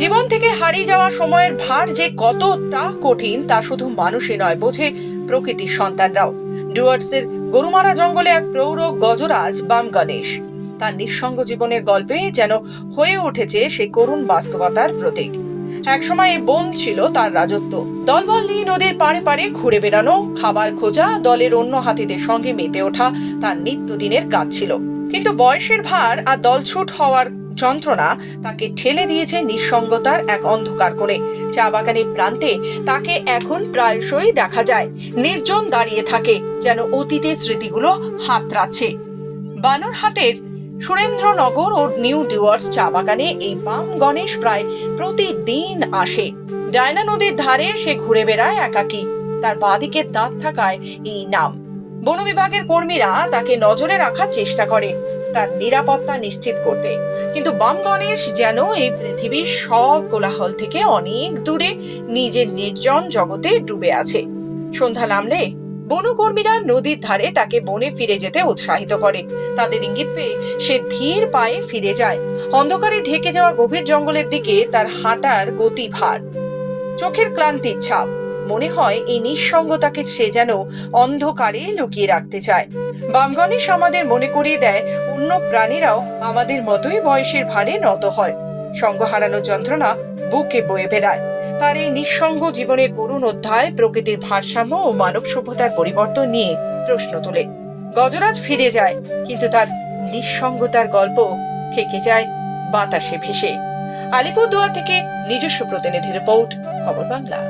জীবন থেকে হারিয়ে যাওয়া সময়ের ভার যে কতটা কঠিন তা শুধু মানুষই নয়, বোঝে প্রকৃতির সন্তানরাও। ডুয়ার্সের গরুমারা জঙ্গলে এক প্রৌঢ় গজরাজ বাম গণেশ। তার নিঃসঙ্গ জীবনের গল্পে যেন হয়ে উঠেছে সেই করুণ বাস্তবতার প্রতীক। একসময় বন ছিল তার রাজত্ব। দলবল নিয়ে নদীর পাড়ে পাড়ে ঘুরে বেড়ানো, খাবার খোঁজা, দলের অন্য হাতিদের সঙ্গে মেতে ওঠা তার নিত্যদিনের কাজ ছিল। কিন্তু বয়সের ভার আর দলছুট হওয়ার যন্ত্রণা তাকে ঠেলে দিয়েছে নিঃসঙ্গতার এক অন্ধকার কোণে। চা বাগানের প্রান্তে তাকে এখন প্রায়শই দেখা যায়। নির্জন দাঁড়িয়ে থাকে যেন অতীতের স্মৃতিগুলো হাতড়াচ্ছে। বানরহাটের সুরেন্দ্রনগর ও নিউ ডিওয়ার্স চা বাগানে এই বাম গণেশ প্রায় প্রতিদিন আসে। ডায়না নদীর ধারে সে ঘুরে বেড়ায় একাকী। তার বাঁদিকে দাঁত থাকায় এই নাম। বন বিভাগের কর্মীরা তাকে নজরে রাখার চেষ্টা করে। তার নিরাপত্তা নিশ্চিত করতে। কিন্তু বাম গণেশ যেন এই পৃথিবীর সব কোলাহল থেকে অনেক দূরে নিজের নির্জন জগতে ডুবে আছে। সন্ধ্যা নামলে বনকর্মীরা নদীর ধারে তাকে বনে ফিরে যেতে উৎসাহিত করে। তাদের ইঙ্গিত পেয়ে সে ধীর পায়ে ফিরে যায়। অন্ধকারে ঢেকে যাওয়া গভীর জঙ্গলের দিকে তার হাঁটার গতি ভার। চোখের ক্লান্তির ছাপ। মনে হয় এই নিঃসঙ্গতাকে সে যেন অন্ধকারে লুকিয়ে রাখতে চায়। বামগণেশ আমাদের মনে করিয়ে দেয়, অন্য প্রাণীরাও আমাদের মতোই বয়সের ভারে নত হয়। সঙ্গ হারানোর যন্ত্রণা বুকে বয়ে বেড়ায়। তার এই নিঃসঙ্গ জীবনের করুণ অধ্যায় প্রকৃতির ভারসাম্য ও মানব সভ্যতার পরিবর্তন নিয়ে প্রশ্ন তোলে। গজরাজ ফিরে যায়, কিন্তু তার নিঃসঙ্গতার গল্প থেকে যায় বাতাসে ভেসে। আলিপুরদুয়ার থেকে নিজস্ব প্রতিনিধি রিপোর্ট, খবর বাংলা।